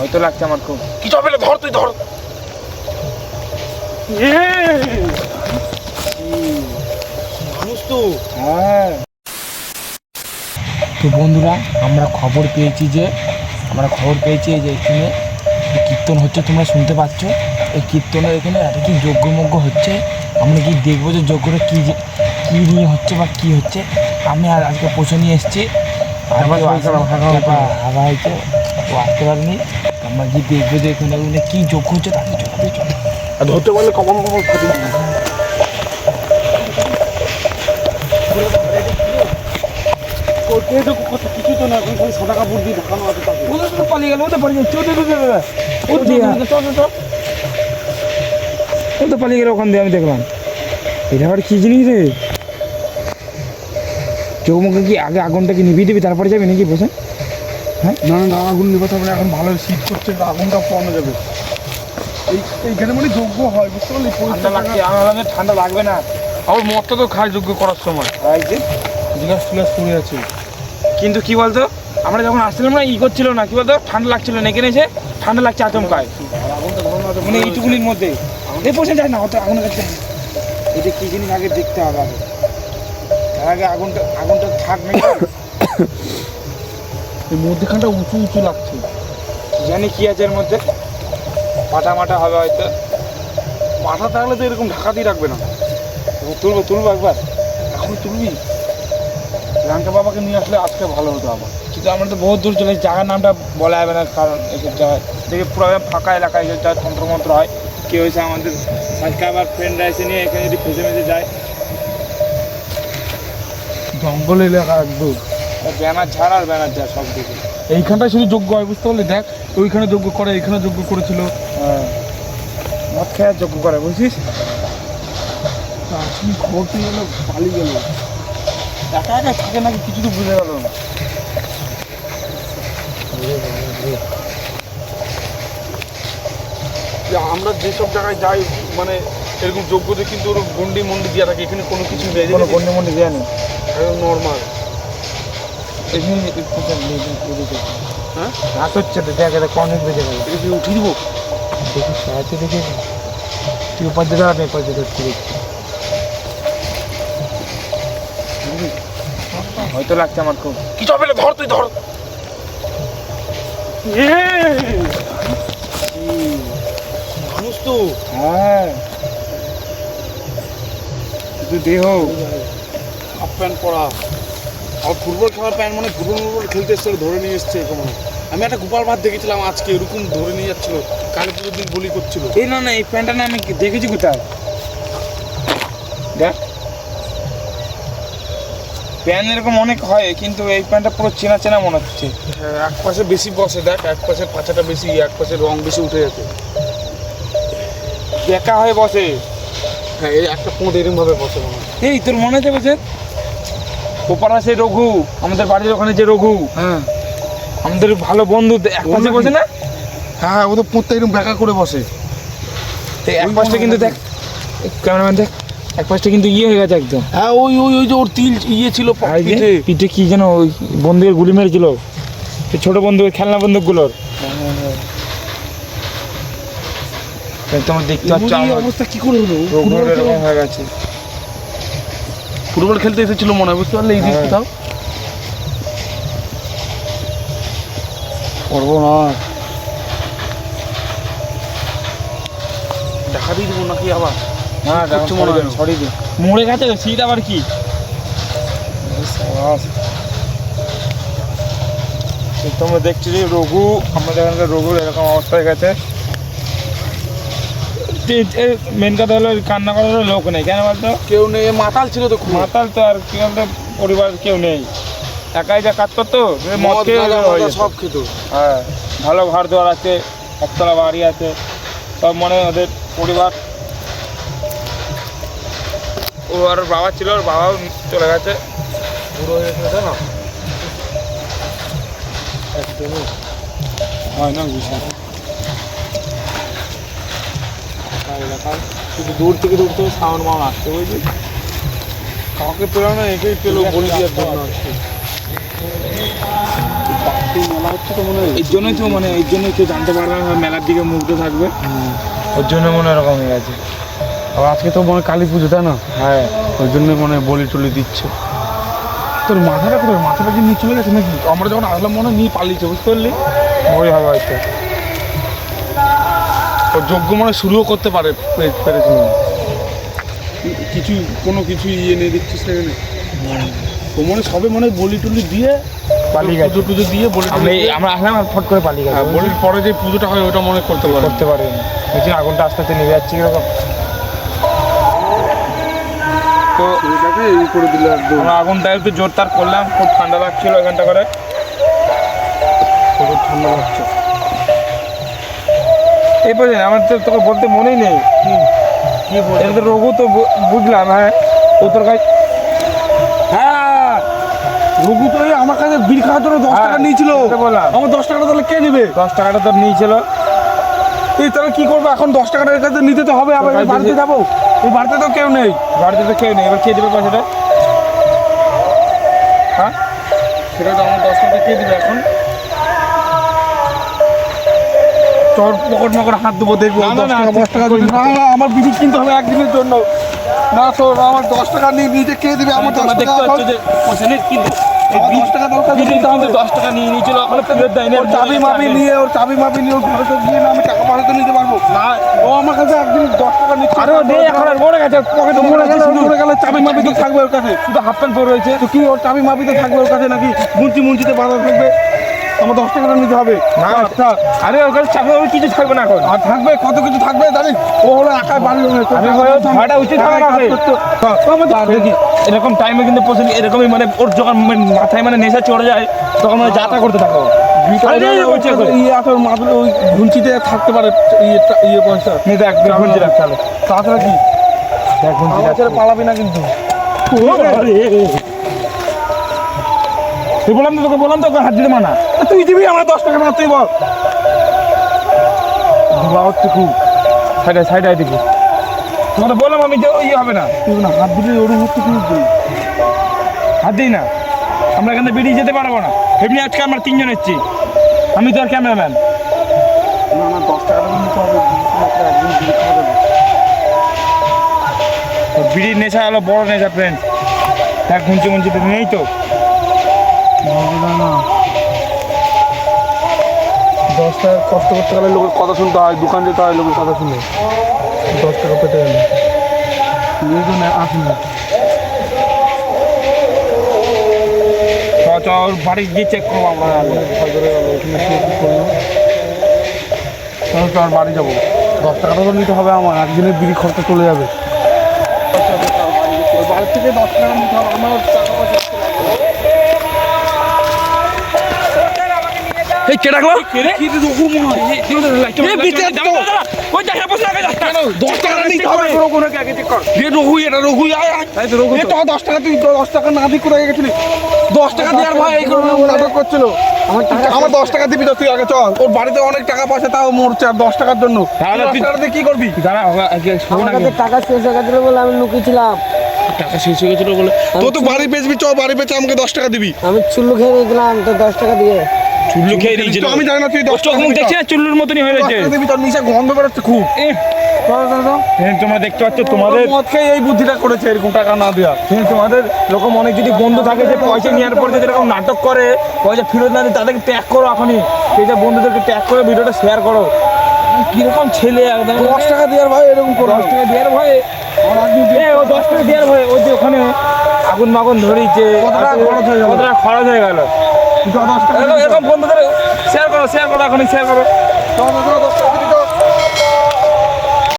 হয়তো লাগছে আমার খুব। কিছু হবে না ধর তুই ধর। মানুষ তো। হ্যাঁ। তো বন্ধুরা আমরা খবর পেয়েছি যে আমরা খবর পেয়েছি যে এখানে কীর্তন হচ্ছে তোমরা শুনতে পাচ্ছ। এই কীর্তনের এখানে একটা কি যজ্ঞমজ্ঞ হচ্ছে। আমরা কি দেখব যে যজ্ঞটা কী যে কী নিয়ে হচ্ছে বা কী হচ্ছে? আমি আর আজকে পৌঁছে নিয়ে এসেছি। তারপর হাগা হয়েছে। ও আসতে পারেনি। আমরা কি দেখব যে এখানে ওখানে কী যজ্ঞ হচ্ছে চলো তাদের আর ধরতে পারলে কমন কমন খাবি কিছু তো না সাদা কাপড় দিয়ে ঢাকানো আছে তাকে। ওদের তো পালিয়ে গেল ওদের পালিয়ে যাচ্ছে ওদের ওদের ওদের ও তো পালিয়ে গেল ওখান দিয়ে আমি দেখলাম। এটা আবার কী জিনিস রে? চৌমুখে কি আগে আগুনটা কি নিভিয়ে দিবি তারপরে যাবি নাকি বসে? না না না আগুন নিভাতে হবে এখন ভালো শীত করছে আগুনটা পোড়ানো যাবে। এই এইখানে মানে যোগ্য হয় বুঝতে পারলি? ঠান্ডা লাগছে আমাদের ঠান্ডা লাগবে না। আমার মদটা তো খায় যোগ্য করার সময়। এই যে জিজ্ঞাসা ফিলাস পড়ে আছে। কিন্তু কি বলতো আমরা যখন আসছিলাম না ই করছিল না কি বলতো ঠান্ডা লাগছিল না এখানে এসে ঠান্ডা লাগছে আচমকায় মানে এইটুকুনির মধ্যে। এই বসে যায় না অত আগুনের কাছে না। এটা কি জিনিস আগে দেখতে হবে আগে? তার আগে আগুনটা আগুনটা থাকবে নাকি এই মধ্যখানটা উঁচু উঁচু লাগছে। জানি কি আছে এর মধ্যে? পাটা মাটা হবে হয়তো। মাথা থাকলে তো এরকম ঢাকা দিয়ে রাখবে না। তুলবো তুলবো একবার। এখন তুলবি? রাঙ্কা বাবাকে নিয়ে আসলে আজকে ভালো হতো আবার। কিন্তু আমরা তো বহুত দূর চলে জায়গার নামটা বলা যাবে না কারণ এসব জায়গায় দেখে পুরো ফাঁকা এলাকায় যে যা তন্ত্রমন্ত্র হয়। কেউ হয়েছে আমাদের সাবস্ক্রাইবার ফ্রেন্ডরা এসে নিয়ে এখানে যদি ফেসে মেসে যায়। জঙ্গল এলাকা একদম। ব্যানার ঝাড় আর ব্যানার ঝাড় সব দিকে। এইখানটায় শুধু যোগ্য হয় বুঝতে পারলি? দেখ ওইখানে যোগ্য করে এইখানে যোগ্য করেছিল। হ্যাঁ। মদ খেয়ে যোগ্য করে বুঝছিস? কি খবর পেয়ে গেল পালিয়ে গেল। একা একা থাকে নাকি কিছু তো বুঝে গেল না। আমরা যেসব জায়গায় যাই মানে এরকম যোগ্যদের কিন্তু ওর গন্ডি মন্ডি দেওয়া থাকে এখানে কোনো কিছু নেই। কোনো গন্ডি মন্ডি দেওয়া নেই। নর্মাল হ্যাঁ? রাত হচ্ছে তো দেখ এটা কনেক বেজে গেল উঠিয়ে দিব দেখি সাহায্য দেখে তুই উপার দিতে হবে এপার দিতে হচ্ছে হয়তো লাগছে আমার খুব। কিছু হবে না ধর তুই ধর। মানুষ তো। হ্যাঁ। শুধু দেহ। হাফ প্যান্ট পরা। আর ফুটবল খেলার প্যান্ট মানে ফুটবল ফুটবল খেলতে এসছে ধরে নিয়ে এসছে এরকম। আমি একটা গোপাল ভাত দেখেছিলাম আজকে এরকম ধরে নিয়ে যাচ্ছিল কালী পুজোর দিন বলি করছিল। এই না না এই প্যান্টটা না আমি দেখেছি কোথায়? দেখ। প্যান্ট এরকম অনেক হয় কিন্তু এই প্যান্টটা পুরো চেনা চেনা মনে হচ্ছে। হ্যাঁ, এক পাশে বেশি বসে দেখ এক পাশে পাছাটা বেশি এক পাশে রং বেশি উঠে যাচ্ছে। একা হয়ে বসে? হ্যাঁ এই একটা পোঁত এরকম ভাবে বসে মনে এই তোর মনে আছে বসে? ওপারা সেই রঘু আমাদের বাড়ির ওখানে যে রঘু। হ্যাঁ। আমাদের ভালো বন্ধু এক পাশে বসে না? হ্যাঁ ও তো পোঁতটা এরকম ব্যাকা করে বসে। তো এক পাশটা কিন্তু দেখ। ক্যামেরাম্যান দেখ এক পাশটা কিন্তু ইয়ে হয়ে গেছে একদম। হ্যাঁ ওই ওই ওই যে ওর তিল ইয়ে ছিল পিঠে। পিঠে কি যেন ওই বন্দুকের গুলি মেরেছিল। ছোট বন্দুকের খেলনা বন্দুকগুলোর তোমার দেখতে পাচ্ছ অবস্থা কি করে হলো? হয়ে গেছে। ফুটবল খেলতে এসেছিল মনে হয় বুঝতে পারলে? এই দিক। কোথাও করব না। দেখা দিয়ে দেবো নাকি আবার? মনে মরে গেছে শীত আবার কি? তোমরা দেখছি যে রঘু আমাদের এখানকার রঘুর এরকম অবস্থা হয়ে গেছে। মেন কথা হলো কান্না করার লোক নেই। কেন বলতো? কেউ নেই মাতাল ছিল তো মাতাল তো আর কি বলতো পরিবার কেউ নেই। একাই যা কাজ করতো মদ খেয়ে। সব খেত। হ্যাঁ ভালো ঘর দুয়ার আছে একতলা বাড়ি আছে সব মনে ওদের পরিবার। ও আর ওর বাবা ছিল ওর বাবাও চলে গেছে। বুড়ো হয়ে গেছে না? একদমই হয় না এলাকায়। দূর থেকে দূর থেকে সাউন্ড মাউন্ড আসছে বুঝলি? কাউকে পেলাম না একেই পেল বলি জন্য আসছে মেলা হচ্ছে তো মনে হয় এর জন্যই তো মানে এর জন্যই কেউ জানতে পারবে না মেলার দিকে মুগ্ধ থাকবে। ওর জন্য মনে হয় এরকম হয়ে গেছে। আর আজকে তো মনে হয় কালী পুজো তাই না? হ্যাঁ। ওই জন্য মনে হয় বলি টলি দিচ্ছে। তোর মাথাটা কোথায়? মাথাটা কি নিয়ে চলে গেছে নাকি? আমরা যখন আসলাম মনে হয় নিয়ে পালিয়েছে বুঝতে পারলি? ওই হবে হয়তো। যজ্ঞ মানে শুরুও করতে পারে পে- পেরেছে মনে কিছু কোনো কিছু ইয়ে নিয়ে দিচ্ছিস না এখানে ও মনে সবে মনে হয় বলি টলি দিয়ে পালিয়ে গেছে। পুজো টুজো দিয়ে বলি আমরা আমরা আসলাম ফট করে পালিয়ে গেছে। বলির পরে যে পুজোটা হয় ওটা মনে করতে পারে। করতে পারে। আগুনটা আস্তে আস্তে নেমে যাচ্ছে কীরকম। তো এটাকে করে দিলে একদম আমরা আগুনটা একটু জোর তার করলাম খুব ঠান্ডা লাগছিল এখানটা করে। খুব ঠান্ডা লাগছে। এই পর্যন্ত আমার তো তোকে বলতে মনেই নেই। কি এটা তো রঘু তো বুঝলাম হ্যাঁ? ও তোর কাছে হ্যাঁ রঘু তো আমার কাছে বিল খাওয়ার জন্য দশ হ্যাঁ, টাকা নিয়েছিল বললাম। আমার দশ টাকাটা তাহলে কে নেবে? দশ টাকাটা তোর নিয়েছিল। এই তাহলে কি করব? এখন দশ টাকাটা এর কাছে নিতে তো হবে আবার বাড়িতে যাব। এই বাড়িতে তো কেউ নেই। বাড়িতে তো কেউ নেই এবার কে দেবে পয়সাটা? হ্যাঁ? সেটা তো আমার দশ টাকা কে দিবে এখন? চর পকট মকট হাত দেবো দেখব না, না, দশ টাকা দশ না, না, আমার কিনতে হবে একদিনের জন্য। না শোন আমার দশ টাকা নিয়ে নিজে দিবে আমার দশ টাকা দেখতে পাচ্ছ যে কিন্তু এই টাকা দরকার বিল। দশ টাকা নিয়ে নিয়েছিল ওখানে ফেরত দেয়নি ওর চাবি নিয়ে ওর চাবি নিয়ে ওর ঘরে গিয়ে না আমি টাকা পাঠাতে নিতে পারব। না। ও আমার কাছে একদিন দশ টাকা নিচ্ছে আরে ও নেই এখন আর মরে গেছে পকেটে মরে গেলে মরে গেলে চাবি তো থাকবে ওর কাছে। শুধু হাফ প্যান্ট পরে রয়েছে। তো কি ওর চাবি তো থাকবে ওর কাছে নাকি? মুঞ্চি মুঞ্চিতে বাধা থাকবে। আমার দশ টাকাটা নিতে হবে। না। আচ্ছা। আরে কাছে চাপে ওর কিছু থাকবে না এখন। আর থাকবে কত কিছু থাকবে জানিস? ও হলো বলে ওর ভাড়াটা উচিত হবে। না এরকম টাইমে কিন্তু প্রচুর এরকমই মানে ওর যখন মানে মাথায় মানে নেশা চড়ে যায় তখন মানে যাতা করতে থাকো ওই ঘুঞ্চিতে থাকতে পারে ইয়ে ইয়ে পয়সা দেখ দেখ গুনছি রাখ তাহলে। তাছাড়া কি? দেখ পালাবি না কিন্তু। তুই বললাম তো তোকে বললাম তো ওকে হাত দিতে মানা। তুই দিবি আমার দশ টাকা না তুই বল। হচ্ছে খুব। সাইডে সাইডে দিকে তোমাকে বললাম আমি যে ইয়ে হবে না। তুই না হাত দিবি ওর হচ্ছে কি হাত দিই না। আমরা এখান থেকে বেরিয়ে যেতে পারব না। এমনি আজকে আমরা তিনজন এসেছি। আমি তো আর ক্যামেরাম্যান। না দশ নিতে হবে। বিড়ির নেশা হলো বড় নেশা ফ্রেন্ড গুনছি গুনছি তো নেই তো। দশ টাকা কষ্ট করতে গেলে লোকের কথা শুনতে হয় দোকান যেতে হয় লোকের কথা শুনে। দশ টাকা পেতে গেলে? নিয়ে তো আসুন। বাড়ি গিয়ে চেক করব আমরা। চলো তো আর বাড়ি যাব। দশ টাকাটা তো নিতে হবে আমার? একদিনের বিড়ি খরচা চলে যাবে। বাড়ি থেকে দশ টাকা নিতে হবে আমার টাকা পয়সা এই কে ডাকলো। দশ টাকা তুই দশ না গেছিলি? দশ টাকা দেওয়ার ভাই এই করে নাটক করছিল। আমার দশ টাকা দিবি তো তুই আগে চল। ওর বাড়িতে অনেক টাকা পয়সা তাও মরছে আর দশ টাকার জন্য। কি করবি? আমার কাছে টাকা শেষ হয়ে গেছিল বলে আমি লুকিয়েছিলাম। টাকা শেষ হয়ে গেছিল বলে। তো তো বাড়ি বেচবি চ বাড়ি বেচে আমাকে দশ টাকা দিবি। আমি চুল্লু খেয়ে নিয়েছিলাম তো দশ টাকা দিয়ে। চুল্লু খেয়ে দিয়েছিল তো আমি জানি না তুই চোখ মুখ দেখছি না? চুল্লুর মতনই হয়ে রয়েছে দিবি নিচে গন্ধ বেরোচ্ছে খুব। তোমরা দেখতে পাচ্ছ তোমাদের মদ খেয়ে এই বুদ্ধিটা করেছে এরকম টাকা না দেওয়া। ফ্রেন্ড, তোমাদের এরকম অনেক যদি বন্ধু থাকে যে পয়সা নেওয়ার পর যদি এরকম নাটক করে পয়সা ফেরত না দিয়ে তাদেরকে ট্যাগ করো এখনই। সেই যে বন্ধুদেরকে ট্যাগ করে ভিডিওটা শেয়ার করো। কীরকম ছেলে একদম। দশ টাকা দেওয়ার ভাই এরকম করো। দশ টাকা দেওয়ার ভয়ে। ও দশ টাকা দেওয়ার ভয়ে। ওই যে ওখানে আগুন মাগুন ধরিয়েছে কত টাকা খরচ হয়ে গেল? এরকম বন্ধুদের শেয়ার করো শেয়ার করো এখনই শেয়ার করো।